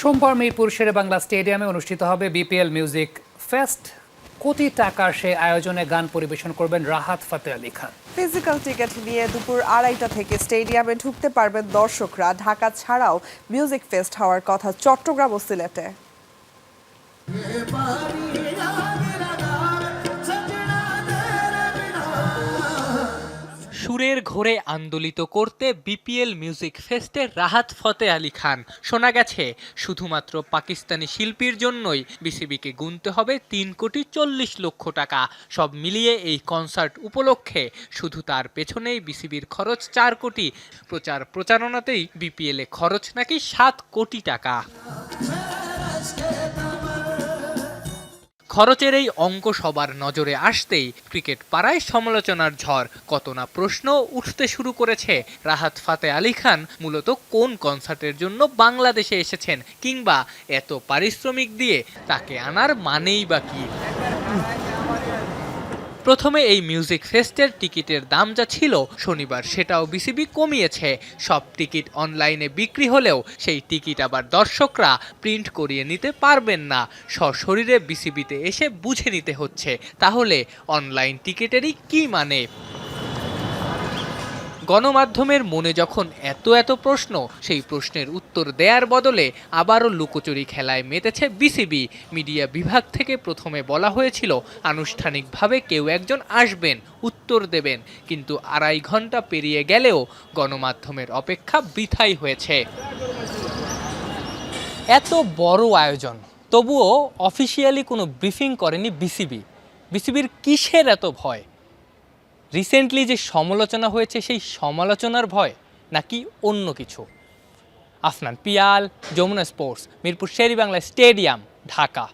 সোমবার মিরপুর শেরে বাংলা স্টেডিয়ামে অনুষ্ঠিত হবে বিপিএল মিউজিক ফেস্ট। কোটি টাকার সে আয়োজনে গান পরিবেশন করবেন রাহাত ফাতে আলী খান। ফিজিক্যাল টিকিট নিয়ে দুপুর আড়াইটা থেকে স্টেডিয়ামে ঢুকতে পারবেন দর্শকরা। ঢাকা ছাড়াও মিউজিক ফেস্ট হওয়ার কথা চট্টগ্রাম ও সিলেটে। সুরের ঘোরে আন্দোলিত করতে বিপিএল মিউজিক ফেস্টে রাহাত ফতে আলী খান। শোনা গেছে, শুধুমাত্র পাকিস্তানি শিল্পীর জন্যই বিসিবিকে গুনতে হবে তিন কোটি চল্লিশ লক্ষ টাকা। সব মিলিয়ে এই কনসার্ট উপলক্ষে শুধু তার পেছনেই বিসিবির খরচ চার কোটি। প্রচার প্রচারণাতেই বিপিএলে খরচ নাকি সাত কোটি টাকা। খরচের এই অঙ্ক সবার নজরে আসতেই ক্রিকেট পাড়ায় সমালোচনার ঝড়। কত না প্রশ্ন উঠতে শুরু করেছে। রাহাত ফাতে আলী খান মূলত কোন কনসার্টের জন্য বাংলাদেশে এসেছেন কিংবা এত পারিশ্রমিক দিয়ে তাকে আনার মানেই বা কি? প্রথমে এই মিউজিক ফেস্টের টিকিটের দাম যা ছিল শনিবার, সেটাও বিসিবি কমিয়েছে। সব টিকিট অনলাইনে বিক্রি হলেও সেই টিকিট আবার দর্শকরা প্রিন্ট করিয়ে নিতে পারবেন না। সশরীরে বিসিবিতে এসে বুঝে নিতে হচ্ছে। তাহলে অনলাইন টিকিটেরই কি মানে? গণমাধ্যমের মনে যখন এত এত প্রশ্ন, সেই প্রশ্নের উত্তর দেয়ার বদলে আবারও লুকোচুরি খেলায় মেতেছে বিসিবি। মিডিয়া বিভাগ থেকে প্রথমে বলা হয়েছিল, আনুষ্ঠানিকভাবে কেউ একজন আসবেন, উত্তর দেবেন। কিন্তু আড়াই ঘণ্টা পেরিয়ে গেলেও গণমাধ্যমের অপেক্ষা বৃথাই হয়েছে। এত বড় আয়োজন, তবুও অফিসিয়ালি কোনো ব্রিফিং করেনি বিসিবি। বিসিবির কিসের এত ভয়? রিসেন্টলি যে সমালোচনা হয়েছে, সেই সমালোচনার ভয় নাকি অন্য কিছু? Afnan Piyal, Jamuna sports, Mirpur Sherry Bangla stadium, Dhaka.